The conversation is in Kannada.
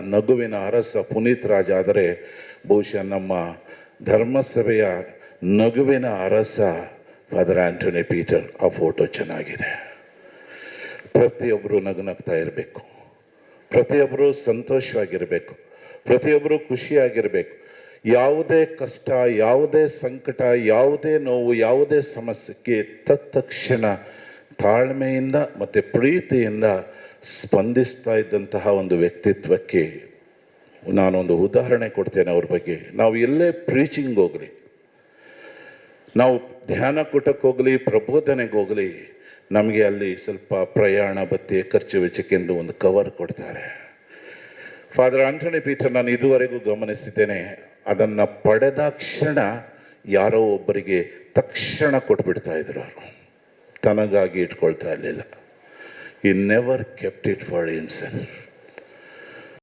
ನಗುವಿನ ಅರಸ ಪುನೀತ್ ರಾಜ್ ಆದರೆ ಬಹುಶಃ ನಮ್ಮ ಧರ್ಮಸಭೆಯ ನಗುವಿನ ಅರಸ ಫಾದರ್ ಆಂಟೋನಿ ಪೀಟರ್, ಆ ಫೋಟೋ ಚೆನ್ನಾಗಿದೆ. ಪ್ರತಿಯೊಬ್ಬರು ನಗುನಗ್ತಾ ಇರಬೇಕು. ಪ್ರತಿಯೊಬ್ಬರು ಸಂತೋಷವಾಗಿರಬೇಕು. ಪ್ರತಿಯೊಬ್ಬರು ಖುಷಿಯಾಗಿರಬೇಕು. ಯಾವುದೇ ಕಷ್ಟ, ಯಾವುದೇ ಸಂಕಟ, ಯಾವುದೇ ನೋವು, ಯಾವುದೇ ಸಮಸ್ಯೆಗೆ ತತ್ಕ್ಷಣ ತಾಳ್ಮೆಯಿಂದ ಮತ್ತು ಪ್ರೀತಿಯಿಂದ ಸ್ಪಂದಿಸ್ತಾ ಇದ್ದಂತಹ ಒಂದು ವ್ಯಕ್ತಿತ್ವಕ್ಕೆ ನಾನೊಂದು ಉದಾಹರಣೆ ಕೊಡ್ತೇನೆ ಅವ್ರ ಬಗ್ಗೆ. ನಾವು ಎಲ್ಲೇ ಪ್ರೀಚಿಂಗ್ ಹೋಗಲಿ, ನಾವು ಧ್ಯಾನ ಕೂಟಕ್ಕೆ ಹೋಗಲಿ, ಪ್ರಬೋಧನೆಗೆ ಹೋಗಲಿ, ನಮಗೆ ಅಲ್ಲಿ ಸ್ವಲ್ಪ ಪ್ರಯಾಣ, ಬತ್ತಿ, ಖರ್ಚು, ವೆಚ್ಚಕ್ಕೆಂದು ಒಂದು ಕವರ್ ಕೊಡ್ತಾರೆ. ಫಾದರ್ ಆಂಟನಿ ಪೀಟರ್ ನಾನು ಇದುವರೆಗೂ ಗಮನಿಸಿದ್ದೇನೆ, ಅದನ್ನು ಪಡೆದ ಕ್ಷಣ ಯಾರೋ ಒಬ್ಬರಿಗೆ ತಕ್ಷಣ ಕೊಟ್ಬಿಡ್ತಾ ಇದ್ರು ಅವರು. ತನಗಾಗಿ ಇಟ್ಕೊಳ್ತಾ ಇರಲಿಲ್ಲ. He never kept it for himself.